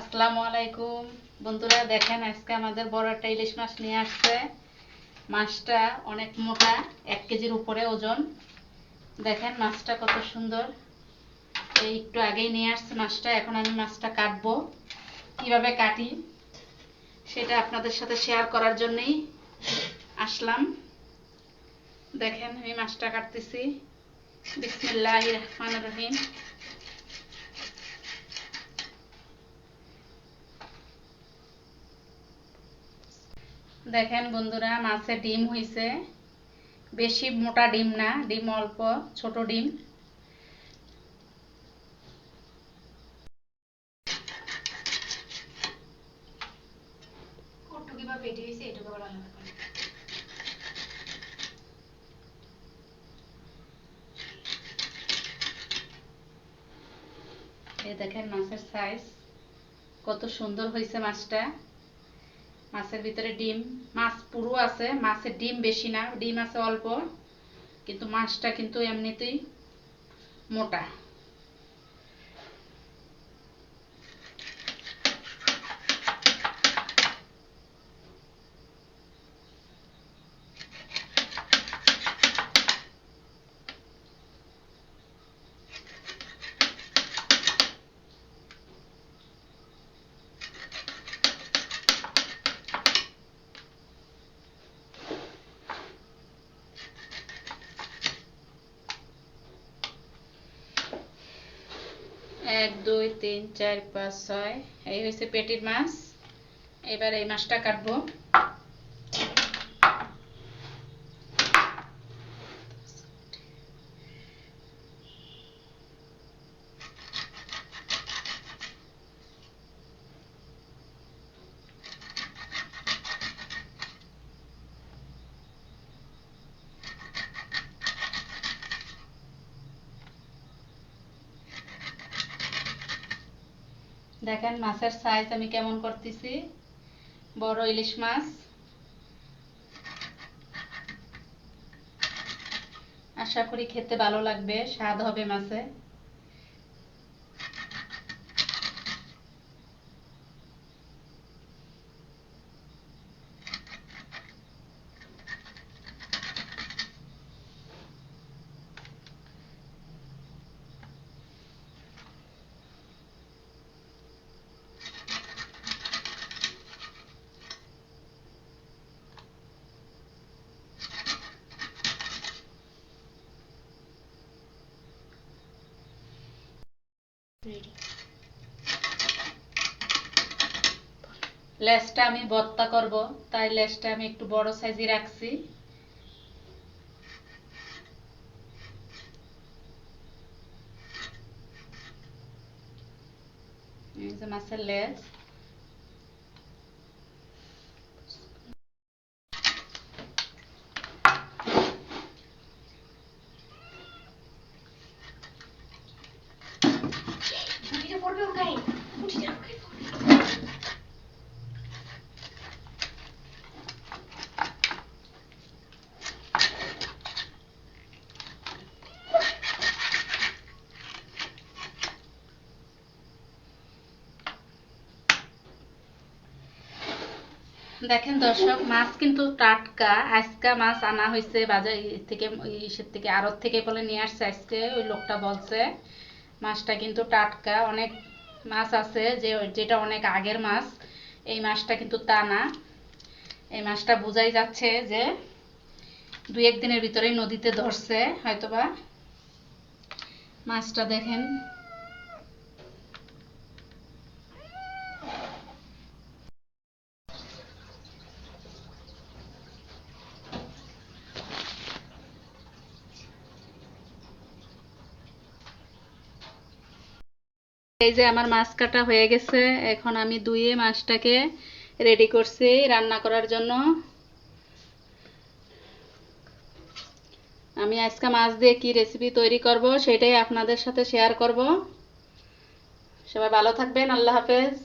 আসসালামু আলাইকুম। বন্ধুরা, দেখেন আজকে আমাদের বড় একটা ইলিশ মাছ নিয়ে আসছে। মাছটা অনেক মোটা, এক কেজির উপরে ওজন। দেখেন মাছটা কত সুন্দর। এই একটু আগেই নিয়ে আসছে মাছটা, এখন আমি মাছটা কাটবো। কীভাবে কাটি, সেটা আপনাদের সাথে শেয়ার করার জন্যই আসলাম। দেখেন, আমি মাছটা কাটতেছি। বিসমিল্লাহ রহমান রহিম। দেখেন বন্ধুরা মাছের ডিম হইছে। বেশি মোটা ডিম না ডিম অল্প ছোট ডিম। হয়েছে দেখেন মাছের সাইজ কত সুন্দর হয়েছে মাছটা। মাছের ভিতরে ডিম, মাছ পুরো আছে, মাছের ডিম বেশি না, ডিম আছে অল্প, কিন্তু মাছটা কিন্তু এমনিতেই মোটা। এক দুই তিন চার পাঁচ ছয়। এই হয়েছে পেটির মাছ। এবার এই মাছটা কাটবো। দেখেন, মাছের সাইজ আমি কেমন করতেছি। বড় ইলিশ মাছ। আশা করি খেতে ভালো লাগবে, স্বাদ হবে মাছে। লেজটা আমি বত্তা করব, তাই লেসটা আমি একটু বড় সাইজে রাখছি। এই যে মাছের লেজ দেখেন দর্শক, মাছ কিন্তু টাটকা। আজকা মাছ আনা হয়েছে বাজার থেকে ইসের থেকে, আড়ত থেকে বলে নিয়ে আসছে আজকে, ওই লোকটা বলছে। মাছটা কিন্তু টাটকা, অনেক মাছ আছে যে, যেটা অনেক আগের মাছ। এই মাছটা কিন্তু তা না। এই মাছটা বোঝাই যাচ্ছে যে, দুই একদিনের ভিতরেই নদীতে ধরছে, হয়তোবা। মাছটা দেখেন এই যে আমার মাছ কাটা হয়ে গেছে, এখন আমি ধুয়ে মাছটাকে রেডি করছি রান্না করার জন্য। আমি আজকে মাছ দিয়ে কি রেসিপি তৈরি করব সেটাই আপনাদের সাথে শেয়ার করব। সবাই ভালো থাকবেন, আল্লাহ হাফেজ।